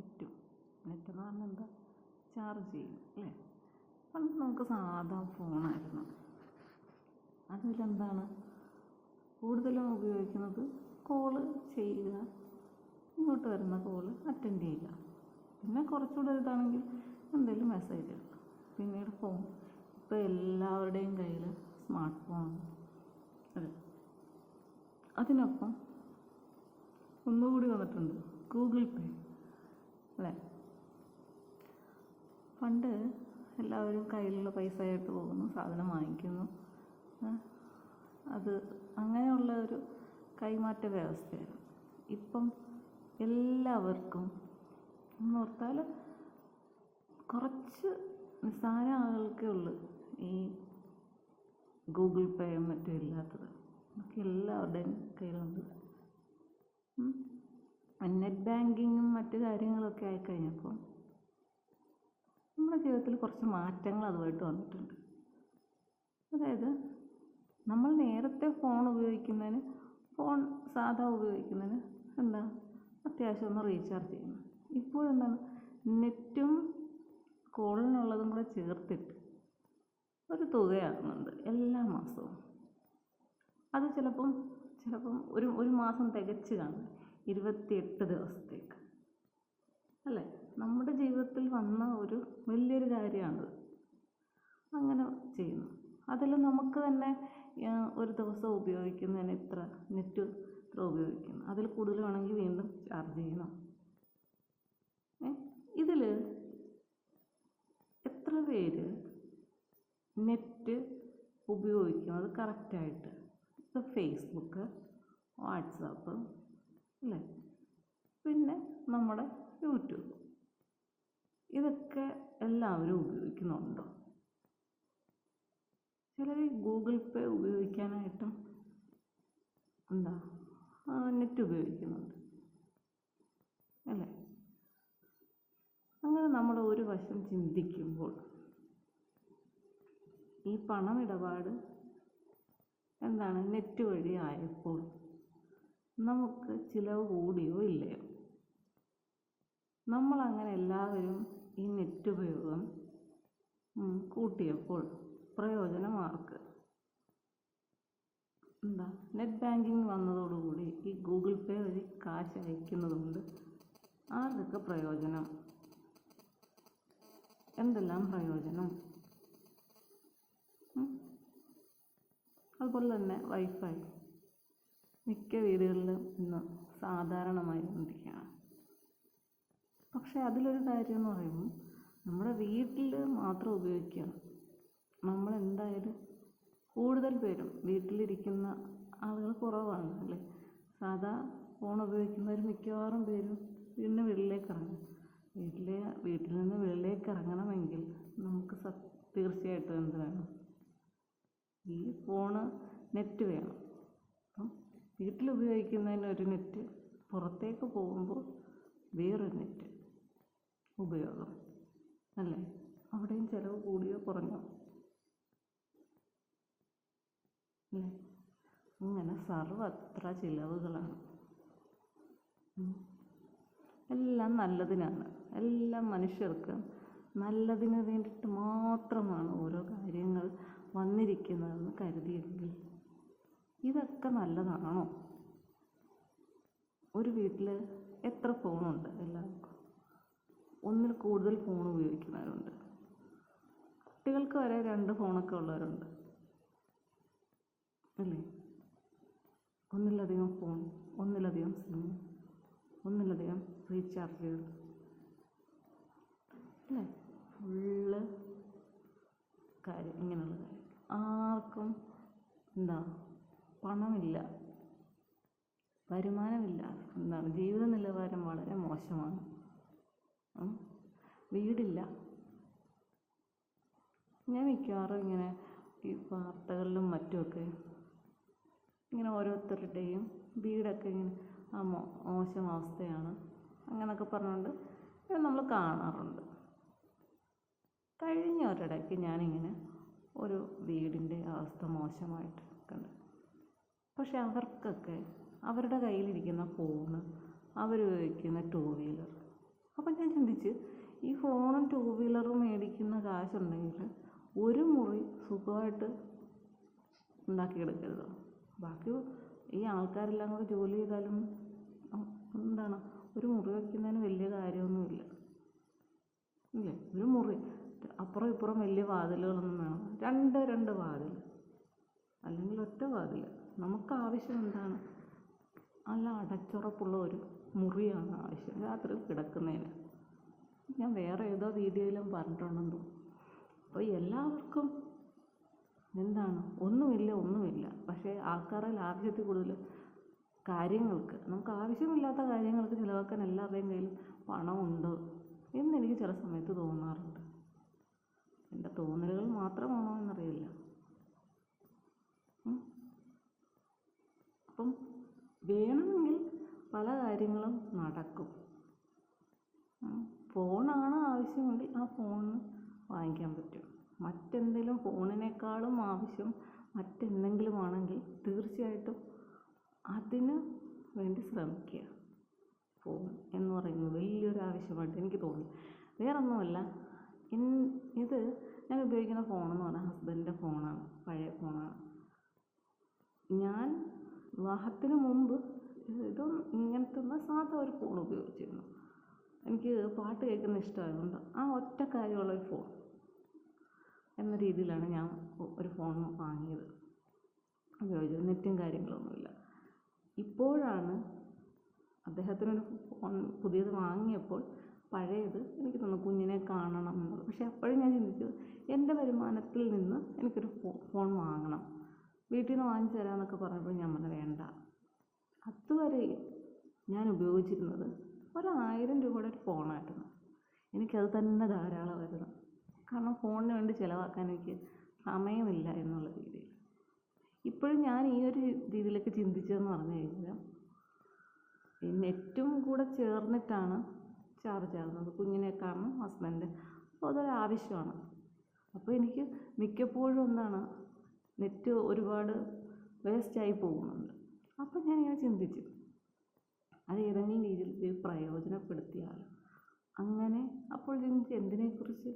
നെറ്റും നെറ്റ് എന്ന് പറഞ്ഞാൽ എന്താ ചാർജ് ചെയ്യും അല്ലേ? പണ്ട് നമുക്ക് സാധാ ഫോണായിരുന്നു അതിലെന്താണ്? കൂടുതലും ഉപയോഗിക്കുന്നത് കോൾ ചെയ്യുക. ഇങ്ങോട്ട് വരുന്ന കോൾ അറ്റൻഡ് ചെയ്യുക. പിന്നെ കുറച്ചുകൂടെ ഇതാണെങ്കിൽ എന്തെങ്കിലും മെസ്സേജ് ഇടുക. പിന്നീട് ഫോൺ ഇപ്പോൾ എല്ലാവരുടെയും കയ്യിൽ സ്മാർട്ട് ഫോൺ അതെ. അതിനൊപ്പം ഒന്നുകൂടി വന്നിട്ടുണ്ട് ഗൂഗിൾ പേ അല്ലേ പണ്ട് എല്ലാവരും കയ്യിലുള്ള പൈസ ആയിട്ട് പോകുന്നു സാധനം വാങ്ങിക്കുന്നു? അത് അങ്ങനെയുള്ള ഒരു കൈമാറ്റ വ്യവസ്ഥയാണ് ഇപ്പം എല്ലാവർക്കും എന്ന് ഓർത്താൽ കുറച്ച് നിസ്സാര ആളുകൾക്കേ ഉള്ളൂ ഈ ഗൂഗിൾ പേയും മറ്റും ഇല്ലാത്തത് എല്ലാവരുടെയും കയ്യിലുണ്ട്. നെറ്റ് ബാങ്കിങ്ങും മറ്റു കാര്യങ്ങളൊക്കെ ആയിക്കഴിഞ്ഞപ്പോൾ നമ്മുടെ ജീവിതത്തിൽ കുറച്ച് മാറ്റങ്ങൾ അതുമായിട്ട് വന്നിട്ടുണ്ട്. അതായത് നമ്മൾ നേരത്തെ ഫോൺ ഉപയോഗിക്കുന്നതിന് ഫോൺ സാധാ ഉപയോഗിക്കുന്നതിന് എന്താ അത്യാവശ്യം ഒന്ന് റീചാർജ് ചെയ്യണം. ഇപ്പോഴെന്താണ് നെറ്റും കോളിനുള്ളതും കൂടെ ചേർത്തിട്ട് ഒരു തുകയാകുന്നുണ്ട് എല്ലാ മാസവും. അത് ചിലപ്പം ചിലപ്പം ഒരു ഒരു മാസം തികച്ച് കാണും. ഇരുപത്തിയെട്ട് ദിവസത്തേക്ക്. അല്ലേ? നമ്മുടെ ജീവിതത്തിൽ വന്ന ഒരു വലിയൊരു കാര്യമാണത്. അങ്ങനെ ചെയ്യുന്നു. അതിൽ നമുക്ക് തന്നെ ഒരു ദിവസം ഉപയോഗിക്കുന്നതിന് ഇത്ര നെറ്റ് ഇത്ര ഉപയോഗിക്കുന്നു. അതിൽ കൂടുതൽ വേണമെങ്കിൽ വീണ്ടും ചാർജ് ചെയ്യണം. ഇതിൽ എത്ര പേര് നെറ്റ് ഉപയോഗിക്കുന്നത് കറക്റ്റായിട്ട്. ഇപ്പോൾ ഫേസ്ബുക്ക് വാട്സാപ്പ് അല്ലേ? പിന്നെ നമ്മുടെ യൂട്യൂബ്. ഇതൊക്കെ എല്ലാവരും ഉപയോഗിക്കുന്നുണ്ടോ? ചിലർ ഗൂഗിൾ പേ ഉപയോഗിക്കാനായിട്ടും എന്താ നെറ്റ് ഉപയോഗിക്കുന്നുണ്ട്. അല്ലേ? അങ്ങനെ നമ്മൾ ഒരു വശം ചിന്തിക്കുമ്പോൾ ഈ പണമിടപാട് എന്താണ് നെറ്റ് വഴി ആയപ്പോൾ നമുക്ക് ചിലവ് കൂടിയോ ഇല്ലയോ? നമ്മളങ്ങനെ എല്ലാവരും ഈ നെറ്റ് ഉപയോഗം കൂട്ടിയപ്പോൾ പ്രയോജനം ആർക്ക് എന്താ നെറ്റ് ബാങ്കിങ് വന്നതോടുകൂടി ഈ ഗൂഗിൾ പേ വഴി കാശ് അയക്കുന്നതുകൊണ്ട് ആർക്കൊക്കെ പ്രയോജനം? എന്തെല്ലാം പ്രയോജനം? അതുപോലെ തന്നെ വൈഫൈ. മിക്ക വീടുകളിലും ഇന്ന് സാധാരണമായി വന്നിരിക്കുകയാണ്. പക്ഷേ അതിലൊരു കാര്യം എന്ന് പറയുമ്പോൾ നമ്മുടെ വീട്ടിൽ മാത്രം ഉപയോഗിക്കുകയാണ്. നമ്മൾ എന്തായാലും കൂടുതൽ പേരും വീട്ടിലിരിക്കുന്ന ആളുകൾ കുറവാണ് അല്ലേ? സാധാ ഫോൺ ഉപയോഗിക്കുന്നവർ മിക്കവാറും പേരും വീടിന് വെളിയിലേക്ക് ഇറങ്ങും. വീട്ടിലെ വീട്ടിൽ നിന്ന് വെളിയിലേക്ക് ഇറങ്ങണമെങ്കിൽ നമുക്ക് സ തീർച്ചയായിട്ടും എന്ത് വേണം? ഈ ഫോണ് നെറ്റ് വേണം. അപ്പം വീട്ടിൽ ഉപയോഗിക്കുന്നതിന് ഒരു നെറ്റ് പുറത്തേക്ക് പോകുമ്പോൾ വേറൊരു നെറ്റ് ഉപയോഗം അല്ലേ? അവിടെയും ചിലവ് കൂടിയോ കുറഞ്ഞോ? അല്ലേ? ഇങ്ങനെ സർവത്ര ചിലവുകളാണ്. എല്ലാം നല്ലതിനാണ്. എല്ലാം മനുഷ്യർക്ക് നല്ലതിന് വേണ്ടിയിട്ട് മാത്രമാണ് ഓരോ കാര്യങ്ങൾ വന്നിരിക്കുന്നതെന്ന് കരുതിയെങ്കിൽ ഇതൊക്കെ നല്ലതാണോ? ഒരു വീട്ടിൽ എത്ര ഫോണുണ്ട് എല്ലാവർക്കും? ഒന്നിൽ കൂടുതൽ ഫോൺ ഉപയോഗിക്കുന്നവരുണ്ട്. കുട്ടികൾക്ക് വരെ രണ്ട് ഫോണൊക്കെ ഉള്ളവരുണ്ട്. അല്ലേ? ഒന്നിലധികം ഫോൺ ഒന്നിലധികം സിം ഒന്നിലധികം റീചാർജുകൾ. അല്ലേ? ഫുള്ള് കാര്യം ഇങ്ങനെയുള്ള കാര്യം. ആർക്കും എന്താ പണമില്ല. വരുമാനമില്ല. എന്താണ്? ജീവിത നിലവാരം വളരെ മോശമാണ്. വീടില്ല. ഞാൻ മിക്കവാറും ഇങ്ങനെ ഈ വാർത്തകളിലും മറ്റുമൊക്കെ ഇങ്ങനെ ഓരോരുത്തരുടെയും വീടൊക്കെ ഇങ്ങനെ ആ മോശം അവസ്ഥയാണ്. അങ്ങനെയൊക്കെ പറഞ്ഞുകൊണ്ട് നമ്മൾ കാണാറുണ്ട്. കഴിഞ്ഞ ഒരിടയ്ക്ക് ഞാനിങ്ങനെ ഒരു വീടിന്റെ അവസ്ഥ മോശമായിട്ട് കണ്ടു. പക്ഷെ അവർക്കൊക്കെ അവരുടെ കയ്യിലിരിക്കുന്ന ഫോണ് അവരുപയോഗിക്കുന്ന ടൂ വീലർ അപ്പം ഞാൻ ചിന്തിച്ച് ഈ ഫോണും ടൂ വീലറും മേടിക്കുന്ന കാശുണ്ടെങ്കിൽ ഒരു മുറി സുഖമായിട്ട് ഉണ്ടാക്കിയെടുക്കരുത്? ബാക്കി ഈ ആൾക്കാരെല്ലാം കൂടെ ജോലി ചെയ്താലും എന്താണ് ഒരു മുറി വയ്ക്കുന്നതിന് വലിയ കാര്യമൊന്നുമില്ല. ഇല്ലേ? ഒരു മുറി അപ്പുറം ഇപ്പുറം വലിയ വാതിലുകളൊന്നും വേണം. രണ്ട് രണ്ട് വാതിൽ അല്ലെങ്കിൽ ഒറ്റ വാതിൽ നമുക്ക് ആവശ്യം എന്താണ് നല്ല അടച്ചുറപ്പുള്ള ഒരു മുറിയാണ് ആവശ്യം. രാത്രി കിടക്കുന്നതിന്. ഞാൻ വേറെ ഏതോ വീഡിയോയിലും പറഞ്ഞിട്ടുണ്ടെന്ന് അപ്പോൾ എല്ലാവർക്കും എന്താണ്? ഒന്നുമില്ല ഒന്നുമില്ല. പക്ഷേ ആൾക്കാരെ ആവശ്യത്തിൽ കൂടുതൽ കാര്യങ്ങൾക്ക് നമുക്ക് ആവശ്യമില്ലാത്ത കാര്യങ്ങൾക്ക് ചിലവാക്കാൻ എല്ലാവരുടെയും കയ്യിലും പണമുണ്ട് എന്നെനിക്ക് ചില സമയത്ത് തോന്നാറുണ്ട്. എന്റെ തോന്നലുകൾ മാത്രമാണോ എന്നറിയില്ല. അപ്പം വേണമെങ്കിൽ പല കാര്യങ്ങളും നടക്കും. ഫോണാണ് ആവശ്യമെങ്കിൽ ആ ഫോണിന് വാങ്ങിക്കാൻ പറ്റും. മറ്റെന്തെങ്കിലും ഫോണിനേക്കാളും ആവശ്യം മറ്റെന്തെങ്കിലും ആണെങ്കിൽ തീർച്ചയായിട്ടും അതിന് വേണ്ടി ശ്രമിക്കുക. ഫോൺ എന്ന് പറയുന്നത് വലിയൊരു ആവശ്യമായിട്ട് എനിക്ക് തോന്നി വേറൊന്നുമല്ല ഇൻ ഇത് ഞാൻ ഉപയോഗിക്കുന്ന ഫോണെന്ന് പറഞ്ഞാൽ ഹസ്ബൻഡിന്റെ ഫോണാണ് പഴയ ഫോണാണ്. ഞാൻ വിവാഹത്തിന് മുമ്പ് ഇതും ഇങ്ങനത്തെ സാധാ ഒരു ഫോൺ ഉപയോഗിച്ചിരുന്നു. എനിക്ക് പാട്ട് കേൾക്കുന്ന ഇഷ്ടമായതുകൊണ്ട് ആ ഒറ്റ കാര്യമുള്ള ഒരു ഫോൺ എന്ന രീതിയിലാണ് ഞാൻ ഒരു ഫോൺ വാങ്ങിയത്. ഉപയോഗിച്ചത്. നെറ്റും കാര്യങ്ങളൊന്നുമില്ല. ഇപ്പോഴാണ് അദ്ദേഹത്തിനൊരു ഫോൺ പുതിയത് വാങ്ങിയപ്പോൾ പഴയത് എനിക്ക് തോന്നുന്നു കുഞ്ഞിനെ കാണണം എന്നുള്ളത് പക്ഷേ അപ്പോഴും ഞാൻ ചിന്തിച്ചത് എന്റെ വരുമാനത്തിൽ നിന്ന് എനിക്കൊരു ഫോൺ വാങ്ങണം. വീട്ടിൽ നിന്ന് വാങ്ങിച്ചു തരാമെന്നൊക്കെ പറഞ്ഞപ്പോൾ ഞാൻ പറഞ്ഞു വേണ്ട. അതുവരെ ഞാൻ ഉപയോഗിച്ചിരുന്നത് ഒരായിരം രൂപയുടെ ഒരു ഫോണായിരുന്നു. എനിക്കത് തന്നെ ധാരാളമായിരുന്നു കാരണം ഫോണിന് വേണ്ടി ചിലവാക്കാൻ എനിക്ക് സമയമില്ല എന്നുള്ള രീതിയിൽ. ഇപ്പോഴും ഞാൻ ഈ ഒരു രീതിയിലേക്ക് ചിന്തിച്ചതെന്ന് പറഞ്ഞു കഴിഞ്ഞാൽ നെറ്റും കൂടെ ചേർന്നിട്ടാണ് ചാർജ് ആകുന്നത് കുഞ്ഞിനെ കാരണം ഹസ്ബൻഡ് അപ്പോൾ അതൊരു ആവശ്യമാണ് അപ്പോൾ എനിക്ക് മിക്കപ്പോഴും എന്താണ് നെറ്റ് ഒരുപാട് വേസ്റ്റായി പോകുന്നുണ്ട്. അപ്പോൾ ഞാനിങ്ങനെ ചിന്തിച്ചു. അത് ഏതെങ്കിലും രീതിയിൽ പ്രയോജനപ്പെടുത്തിയാൽ അങ്ങനെ അപ്പോൾ ചിന്തിച്ച് എന്തിനെക്കുറിച്ച്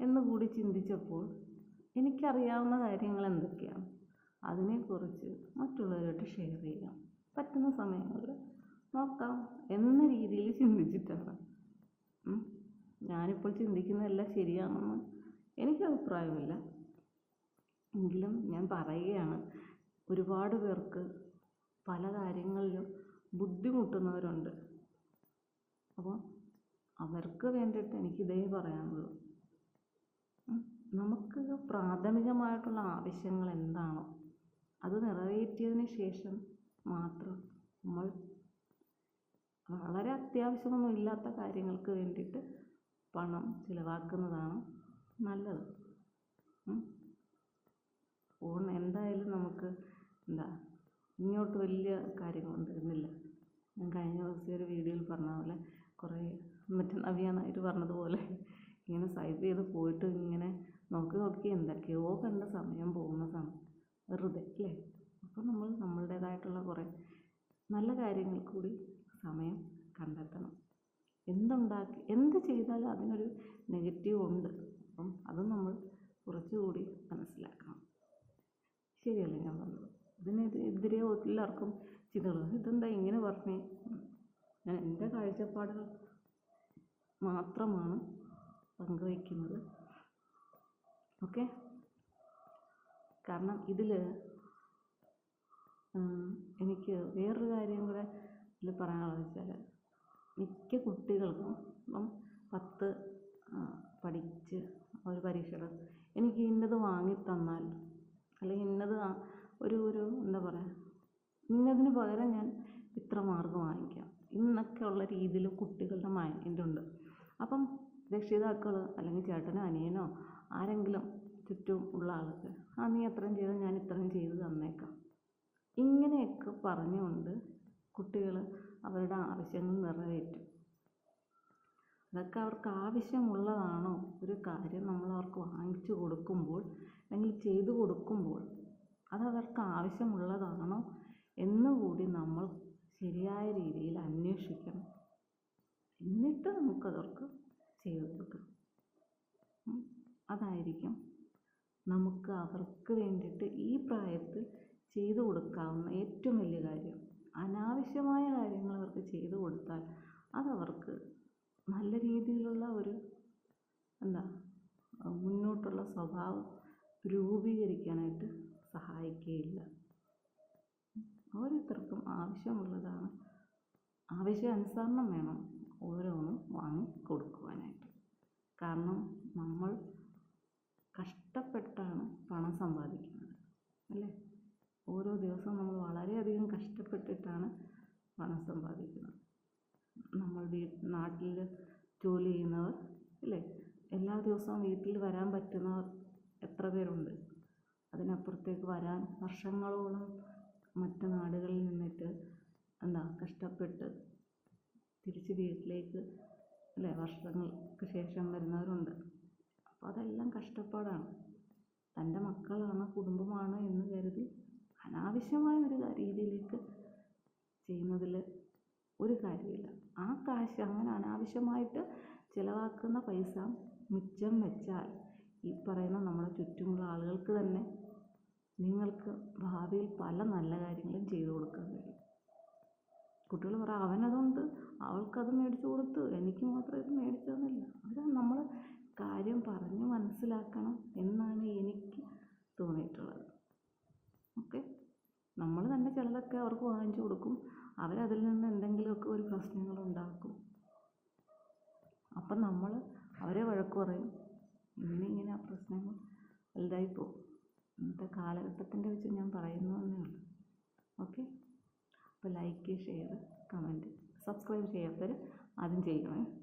എന്ന് കൂടി ചിന്തിച്ചപ്പോൾ എനിക്കറിയാവുന്ന കാര്യങ്ങൾ എന്തൊക്കെയാണ്? അതിനെക്കുറിച്ച് മറ്റുള്ളവരോട് ഷെയർ ചെയ്യാം. പറ്റുന്ന സമയങ്ങളിൽ നോക്കാം എന്ന രീതിയിൽ ചിന്തിച്ചിട്ടാണ്. ഞാനിപ്പോൾ ചിന്തിക്കുന്നതെല്ലാം ശരിയാണെന്ന് എനിക്ക് അഭിപ്രായമില്ല എങ്കിലും ഞാൻ പറയുകയാണ് ഒരുപാട് പേർക്ക് പല കാര്യങ്ങളിലും ബുദ്ധിമുട്ടുന്നവരുണ്ട് അപ്പോൾ അവർക്ക് വേണ്ടിയിട്ട് എനിക്കിതേ പറയാനുള്ളൂ. നമുക്ക് പ്രാഥമികമായിട്ടുള്ള ആവശ്യങ്ങൾ എന്താണോ അത് നിറവേറ്റിയതിന് ശേഷം മാത്രം നമ്മൾ വളരെ അത്യാവശ്യമൊന്നും ഇല്ലാത്ത കാര്യങ്ങൾക്ക് വേണ്ടിയിട്ട് പണം ചിലവാക്കുന്നതാണ് നല്ലത് ഉം. എന്തായാലും നമുക്ക് എന്താ ഇങ്ങോട്ട് വലിയ തരുന്നില്ല ഞാൻ കഴിഞ്ഞ ദിവസം ഒരു വീഡിയോയിൽ പറഞ്ഞ പോലെ കുറേ മറ്റേ നവ്യ പറഞ്ഞതുപോലെ ഇങ്ങനെ സ്വൈപ്പ് ചെയ്ത് പോയിട്ട് ഇങ്ങനെ നോക്കി നോക്കി എന്തൊക്കെയോ കണ്ട സമയം പോകുന്ന സമയം. വെറുതെ അല്ലേ? അപ്പോൾ നമ്മൾ നമ്മളുടേതായിട്ടുള്ള കുറേ നല്ല കാര്യങ്ങൾ കൂടി സമയം കണ്ടെത്തണം. എന്തുണ്ടാക്കി എന്ത് ചെയ്താലും അതിനൊരു നെഗറ്റീവ് ഉണ്ട്. അപ്പം അത് നമ്മൾ കുറച്ചുകൂടി മനസ്സിലാക്കണം. ശരിയല്ലേ? ഞാൻ പറഞ്ഞത് ഇതിനെതിരെ എല്ലാവർക്കും ചിന്തകൾ. ഇതെന്താ ഇങ്ങനെ പറഞ്ഞേ? ഞാൻ എന്റെ കാഴ്ചപ്പാടുകൾ മാത്രമാണ് പങ്കുവയ്ക്കുന്നത്. ഓക്കെ? കാരണം ഇതിൽ എനിക്ക് വേറൊരു കാര്യം കൂടെ ഇതിൽ പറയാനുള്ളത് വെച്ചാൽ മിക്ക കുട്ടികൾക്കും ഇപ്പം പത്ത് പഠിച്ച് ഒരു പരീക്ഷയുടെ എനിക്ക് ഇന്നത് വാങ്ങിത്തന്നാൽ അല്ലെങ്കിൽ ഇന്നത് ഒരു ഒരു എന്താ പറയുക ഇന്നതിന് പകരം ഞാൻ ഇത്ര മാർക്ക് വാങ്ങിക്കാം. എന്നൊക്കെയുള്ള രീതിയിൽ കുട്ടികളുടെ മൈൻഡുണ്ട് അപ്പം രക്ഷിതാക്കൾ അല്ലെങ്കിൽ ചേട്ടനോ അനിയനോ ആരെങ്കിലും ചുറ്റും ഉള്ള ആൾക്ക് ആ നീ അത്രയും ചെയ്താൽ ഞാൻ ഇത്രയും ചെയ്ത് തന്നേക്കാം. ഇങ്ങനെയൊക്കെ പറഞ്ഞുകൊണ്ട് കുട്ടികൾ അവരുടെ ആവശ്യങ്ങൾ നിറവേറ്റും. അതൊക്കെ അവർക്ക് ആവശ്യമുള്ളതാണോ? ഒരു കാര്യം നമ്മൾ അവർക്ക് വാങ്ങിച്ചു കൊടുക്കുമ്പോൾ അല്ലെങ്കിൽ ചെയ്തു കൊടുക്കുമ്പോൾ അത് അവർക്ക് ആവശ്യമുള്ളതാണോ എന്നുകൂടി നമ്മൾ ശരിയായ രീതിയിൽ അന്വേഷിക്കണം. എന്നിട്ട് നമുക്കതവർക്ക് ചെയ്തു കൊടുക്കണം അതായിരിക്കും നമുക്ക് അവർക്ക് വേണ്ടിയിട്ട് ഈ പ്രായത്തിൽ ചെയ്തു കൊടുക്കാവുന്ന ഏറ്റവും വലിയ കാര്യം. അനാവശ്യമായ കാര്യങ്ങൾ അവർക്ക് ചെയ്തു കൊടുത്താൽ അതവർക്ക് നല്ല രീതിയിലുള്ള ഒരു എന്താ മുന്നോട്ടുള്ള സ്വഭാവം രൂപീകരിക്കാനായിട്ട് സഹായിക്കുകയില്ല ഓരോരുത്തർക്കും ആവശ്യമുള്ളതാണ്. ആവശ്യാനുസരണം വേണം ഓരോന്നും വാങ്ങി കൊടുക്കുവാനായിട്ട്. കാരണം നമ്മൾ കഷ്ടപ്പെട്ടാണ് പണം സമ്പാദിക്കുന്നത് അല്ലേ? ഓരോ ദിവസവും നമ്മൾ വളരെയധികം കഷ്ടപ്പെട്ടിട്ടാണ് പണം സമ്പാദിക്കുന്നത് നാട്ടിൽ ജോലി ചെയ്യുന്നവർ ഇല്ലേ? എല്ലാ ദിവസവും വീട്ടിൽ വരാൻ പറ്റുന്നവർ എത്ര പേരുണ്ട്? അതിനപ്പുറത്തേക്ക് വരാൻ വർഷങ്ങളോളം മറ്റു നാടുകളിൽ നിന്നിട്ട് എന്താ കഷ്ടപ്പെട്ട് തിരിച്ച് വീട്ടിലേക്ക് അല്ലേ വർഷങ്ങൾക്ക് ശേഷം വരുന്നവരുണ്ട്. അപ്പോൾ അതെല്ലാം കഷ്ടപ്പാടാണ്. തന്റെ മക്കളാണ് കുടുംബമാണ് എന്ന് കരുതി അനാവശ്യമായ ഒരു രീതിയിലേക്ക് ചെയ്യുന്നതിൽ ഒരു കാര്യമില്ല ആ കാശ് അങ്ങനെ അനാവശ്യമായിട്ട് ചിലവാക്കുന്ന പൈസ മിച്ചം വെച്ചാൽ ഈ പറയുന്ന നമ്മുടെ ചുറ്റുമുള്ള ആളുകൾക്ക് തന്നെ നിങ്ങൾക്ക് ഭാവിയിൽ പല നല്ല കാര്യങ്ങളും ചെയ്തു കൊടുക്കാൻ കഴിയും. കുട്ടികൾ പറയും അവനതുകൊണ്ട് അവൾക്കത് മേടിച്ചു കൊടുത്തു എനിക്ക് മാത്രം ഇത് മേടിച്ചു തന്നില്ല അത് നമ്മൾ കാര്യം പറഞ്ഞ് മനസ്സിലാക്കണം എന്നാണ് എനിക്ക് തോന്നിയിട്ടുള്ളത്. ഓക്കെ? നമ്മൾ തന്നെ ചിലതൊക്കെ അവർക്ക് വാങ്ങിച്ചു കൊടുക്കും. അവരതിൽ നിന്ന് എന്തെങ്കിലുമൊക്കെ ഒരു പ്രശ്നങ്ങൾ ഉണ്ടാക്കും അപ്പം നമ്മൾ അവരെ വഴക്ക് പറയും. ഇങ്ങനെ ആ പ്രശ്നങ്ങൾ വലുതായി പോകും ഇന്നത്തെ കാലഘട്ടത്തിന്റെ വെച്ച് ഞാൻ പറയുന്നു ഉള്ളൂ. ഓക്കെ? അപ്പോൾ ലൈക്ക് ഷെയർ കമന്റ് സബ്സ്ക്രൈബ് ചെയ്യാത്തവർ ആദ്യം ചെയ്യണേ.